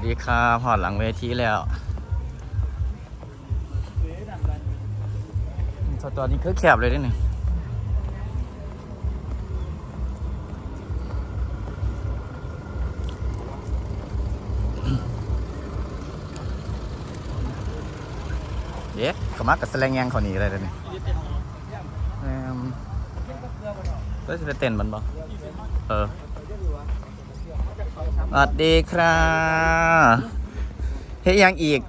สวัสดีครับหอดหลังเวทีแล้วสตอนนี้คือแคบเลยด้นี่เด็กขมากับแสลงแยงเขาหนีอะไรเด้นี่แม่มเพื่อจะไปเต้นมันบ่เออ สวัสดีครับเฮ้ยยังอีก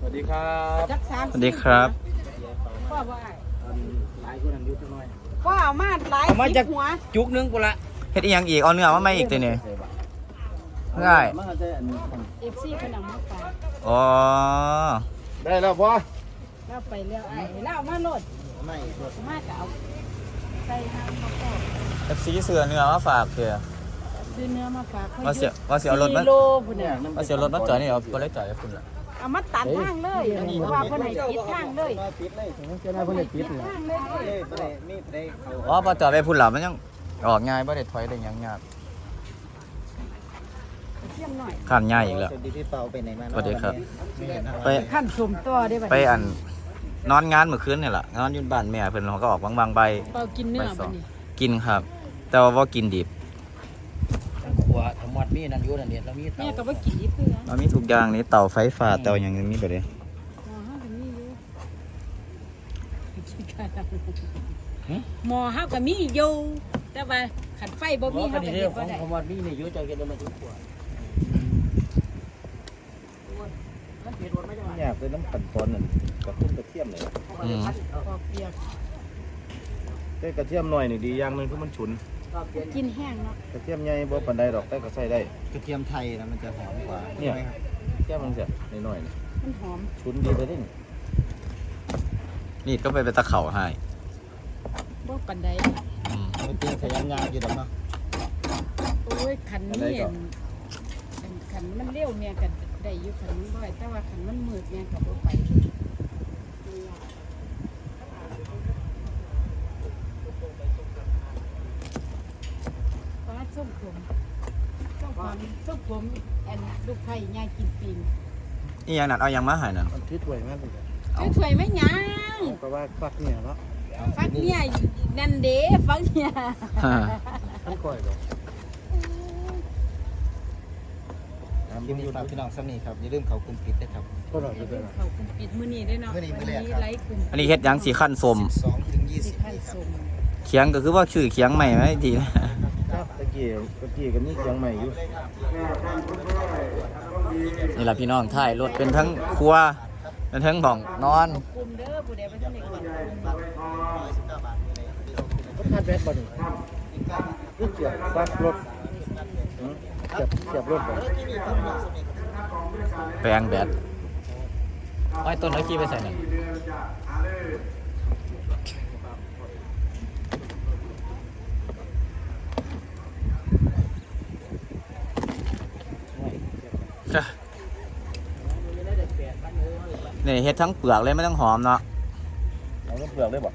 สวัสดีครับจักสามสวัสดีครับพ่อว่าหลายคนอายุเท่าน้อยพ่อเอามาหลายเอามาสิจากบหัวจุกนึงกูละเฮ็ดอีหยังอีกเอาเนื้อมาไม่อีกตัวนี้ง่ายมันก็จะอันนี้เอฟซีขนมมาฝากอ๋อได้แล้วบ่เราไปเรียกไอ้เราเอามาโหลดไม่เอามาก็เอาใส่น้ำมาก็เอฟซีเสือเนื้อมาฝากเสือ ซื้อเนื้อมาฝากเขาว่าเสียว่าเสียเอารถมาสี่โลพุ่นเนี่ยน่ะว่าเสียรถมาจอดนี่เอาก็เลยจอดให้คุณละเอามาตัดทางเลยเพราะว่าเพิ่นให้ปิดทางเลยปิดเลยถึงเจ้าหน้าเพิ่นได้ปิดปิดเลยทางเลยเด้อไม่ได้มีดได้เขาอ๋อพอจอดไปพุ่นหลับมันยังออกง่ายบ่ได้ถอยได้หยังยากเทียมหน่อยขันง่ายอีกแล้วสวัสดีพี่เปาไปไหนมาสวัสดีครับไม่เห็นนะไปขั้นสมตัวได้บัดไปอันนอนงานเมื่อคืนนี่แหละนอนอยู่บ้านแม่เพิ่นเขาก็ออกบางๆใบเปากินเนื้อบัดนี้กินครับ แต่ว่าบ่กินดิบขั วทั้งหมดมีนั่นอยู่นั่นเนี่ยแล้วมีเตาแม่ก็บ่กินดิบเพื่อมันมีทุกอย่างนี่เตาไฟฟ้าเตาหยังมีเบิดเลยหมอเฮาก็มีอยู่ขี้ขาดหมอเฮาก็มีอยู่แต่ว่าขันไฟบ่มีมีเฮาเขาก็ดีเฮ็เดียดวขบ่องได้ของหมดมีนี่อยู่เจ้าเก็บมาถึงขัวมันเปลี่ยนรถไม่ได้เนี่ยคือน้ำปั่นตอนนั่นกับพุ่นกระเทียมเลยอืมปอกเปียกแต่กระเทียมหน่อยนี่ดีอย่างหนึงคือมันฉุน กินแห้งเนาะกระเทียมใหญ่บ่ปานใดดอกแต่ก็ใส่ได้ กระเทียมไทยนะมันจะหอมกว่าเนี่ยแค่มันจะน้อยๆนี่มันหอมฉุนดีเลยนี่นี่ก็ไปเป็นตะเข่าให้บ่ปานใดอืมมันเตี้ยขยันงานอยู่ดอกเนาะโอ้ยขันนี่อั่นอันขันมันเร็วเมียกันได้อยู่ขันมันบ่อยแต่ว่าขันมันมืดเมียก็บ่ไปฟ้า ส้มผมส้มผมส้มผมอันลูกไผ่ย่างกินปีนอีหยังนั่นเอาหยังมาให้นั่นมันถือถ้วยมากเลยช่วยถ้วยไหมยัง ก็ว่าฟักเนี่ยเนาะฟักเนี่ยนั่นเด้ฟักเนี่ยมันก่อยดอกคลิปนี้ฝากพี่น้องสักนี้ครับอย่าลืมเขากลุ่มปิดด้วยครับ ก็ดอกอยู่ด้วยนะเขาคุมปิดมื้อนี้ได้เนาะมื้อนี้มื้อแรกวัครับ ไลฟ์กลุ่มอันนี้เฮ็ดหยังสีขั้นสมสองถึงยี่สิสิบขั้นครับส่งเคียงก็คือว่าชื่อเคียงใหม่ไหมดีนะครับตะ กี้ตะกี้ก็มีเสียงใหม่อยู่นี่แหละพี่น้องถ่ายรถเป็นทั้งครัวเป็นทั้งบ่องนอนกลุ่มเด้อผู้ใดไปทางไหนก่อนก็คาดแบตบ่นี่คือเสียบฟักรถหือเสียบเสียบรถบ่แปลงแบตไอ้ต้นไอ้กี้ไปใส่หนึ่ งนี่เฮ็ดทั้งเปลือกเลยไม่ต้องหอมเนาะเอาเปลือกได้บ่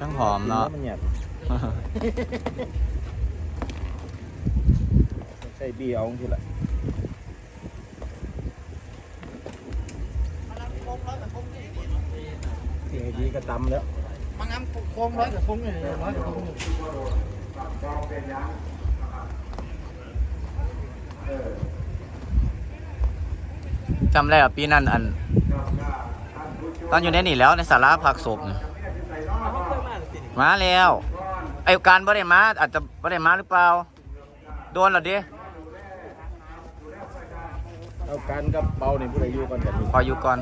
ทั้งหอมเนาะมันหยาบใส่บีเอาทีละนี่ดีก็ตำแล้วมังงำโค้งร้อยกับโค้งเลยร้อยกับโค้ง จำได้ว่าปีนั้นอัน ตอนอยู่ในนี่แล้วในสาราพักศพนี่มาแล้ว ไอ้การบ่ได้มาอาจจะบ่ได้มาหรือเปล่า โดนเหรอดิเอาการกับเบานี่ผู้ใดอยู่กันกันนี่พออยู่ก่อน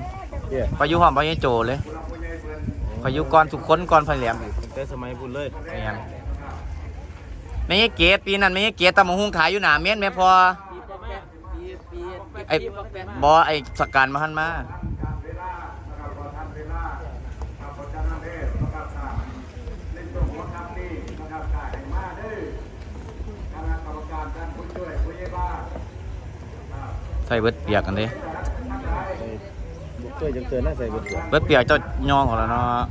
เดี๋ยวพออยู่หอมพออยู่โจเลยพออยู่ก่อนทุกคนก่อนพอแหลมอีกตั้งแต่สมัยพุ่นเลยไม่งั้นไม่ใช่เกตปีนั้นไม่ใช่เกตตำมะฮุ่งขายอยู่หนาเมียนแม่พอ ไอ้บอไอ้สกการมาหันมาใส่เบิดเปียกกันเด้ใส่บุกเกยจังเตือนน่าใส่บุกเกยเบิดเปียกเจ้าย่องออกแล้วเนาะ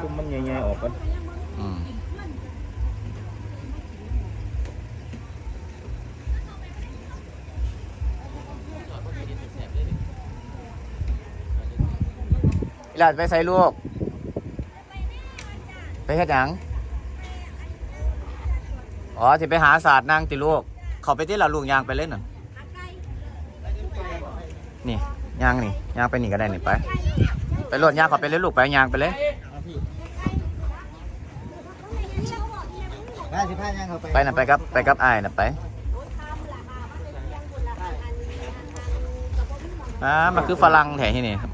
คุมมันใหญ่ๆออกกัน อีหลาไปใส่ลูก ไปเฮ็ดหยังอ๋อที่ไปหาศาสตร์นางติลูก เขาไปที่เราลูกยางไปเล่นน่ะนี่ยางนี่ยางไปนี่ก็ได้นี่ไป ไปโหลดยางเขาไปเล่นลูกไปยางไปเลยห้าสิบห้ายังเขาไปไปน่ะไปกับไปกับไอ้ายน่ะไปอ่ามันคือฝรั่งแถที่นี่ครับ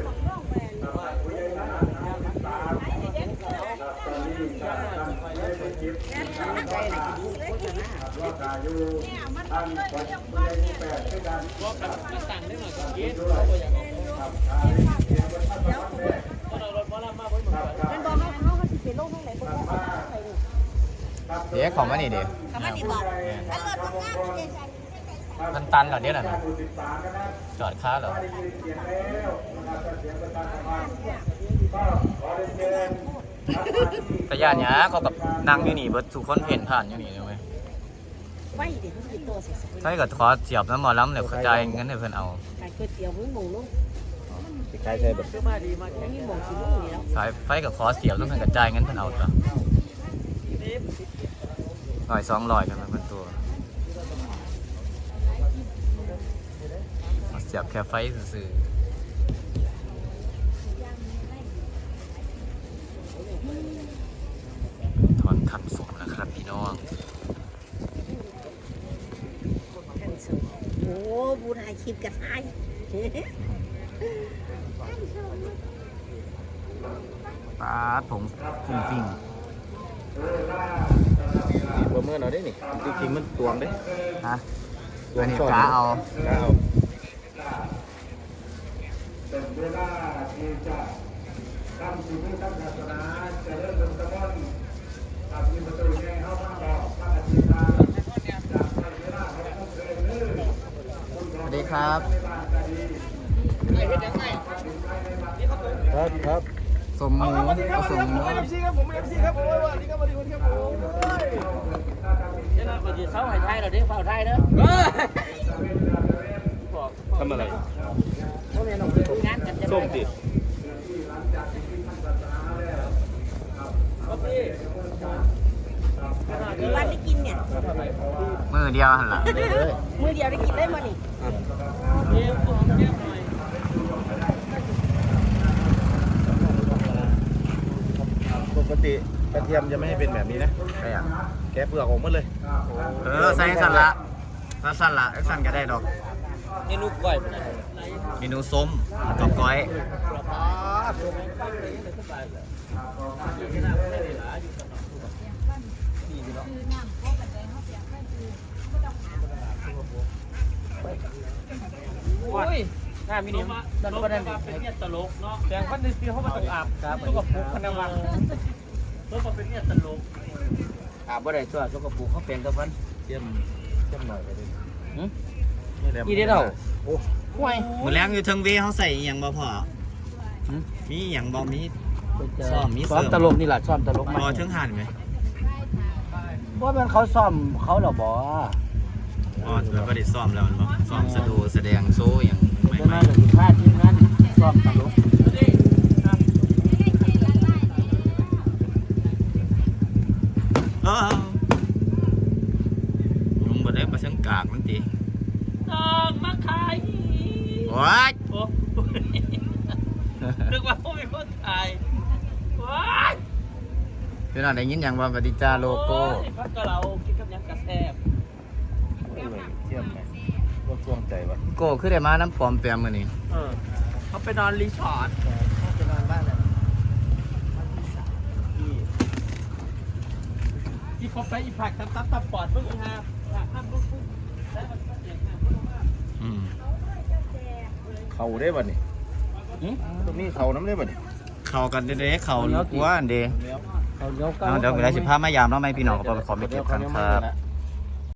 ที่ดีมันก็เท่ามันเรามันลงนี่รถสมโคตรสวาเนี่ยเดี๋ยวของมานี่เดี๋ยวคำว่านี่บอกอันรถทำงานที่เจสันมันตันเหรอเดี๋ยวน่ะนะจอดค้าเหรอแต่ย่านเนี้ยเขากับนั่งอยู่นี่เบิดทุกคนเห็นผ่านอยู่นี่เลย เว้ยไว้เดี๋ยวมันกินตัวเสร็จสักใช่ก็ขอเสียบน้ำหมอล้ำเดี๋ยวกระจายเงินให้เพื่อนเอาขายก๋วยเตี๋ยวมึงมงลูกสิใครใช่แบบมาดีมาแข็งนี่มงสิลูกนี่แล้วสายไฟกับขอเสียบต้องเพื่อนกระจายเงินเพื่อนเอาจ้ะร้อยสองร้อยกันมาเป็นตัวเอาเสียบแค่ไฟซื่อๆถอนขัดสมนะครับพี่น้อง ท่านสูงโอ้บูถ่ายคลิปกับไทยปลาผงฟิ่งฟิ่งประเมินเอาได้นี่จริงๆมันตวงเด้ฮะตัวนี้กาเอากาเอาสวัสดี ครับครับครับสมหมูผสมหมูเอฟซีครับผมเอฟซีครับผมสวัสดีครับสวัสดีคนครับผมเจ้าหน้าที่เขาหายไทยเราดิเฝ้าไทยเด้อทำอะไรงานกันจะส้มติด วันได้กินเนี่ย มือเดียวหันหลังมือเดียวได้กินได้มานี่ปกติกระเทียมจะไม่ให้เป็นแบบนี้นะ ใช่อะแกะเปลือกออกหมดเลย เออใส่สั่นละถ้าสั่นละไอ้สั่นก็ได้ดอกนี่ลูกก้อยเมนูส้มกับก้อย โอ้ย งานมินิดันประเด็นเป็นเนี่ยตลกเนาะแต่คนในซีเขามาตกอาบครับตกกับปุ๊กพนักงานเพื่อมาเป็นเนี่ยตลกอาบบ่ได้ตัวสกปรกเขาเป็นกับมันเทียมเทียมหน่อยก็ได้หืมนี่แหละอีเด้เท่าโอ้ห่วยมือแรงอยู่เทิงเวเขาใส่อหย่างบ่พอหืมมีอหย่างบ่มีซ้ซ้ออมมมีมีเสริซ้อมมตลกนี่แหละซ้อมตลกพมันอเทิงหันไหมว่ามันเขาซ้อมเขาเหรอบ่อ๋อแบบว่าได้ซ้อมแล้วมันบ่ซ้อมแสดงแสดงโซ่อย่าง ยุงบ่ได้มาเชิงกากมันติน้องมาขายโอ๊ยโอ้นึกว่าเขาเป็นคนไทยว้ายพี่น้องได้ยินอย่างว่าปฏิจาโลโก้พักกะเรากินกับยังกระแทบเทียมไหมก็ช่วงใจวะโก้คือได้มาน้ำปลอมแปลมมื้อนี้เออ เขาไปนอนรีสอร์ทจะนอนบ้านน่ะที่เขาไปอีผักตับตับตับปอดเพิ่งฮะห้ามปุ๊บปุ๊บแล้วมันก็เสียงห้ามปุ๊บปุ๊บอืมเขาได้บ่นี่หึตรงนี้เขาน้ำได้บ่นี่เข้ากันเด้ๆเข้าลูกว่าอันเด้แล้วเขาเดี๋ยวก็เอาเดี๋ยวเวลาสิพามายามเนาะไหมพี่น้องก็ขอไม่เก็บคำครับ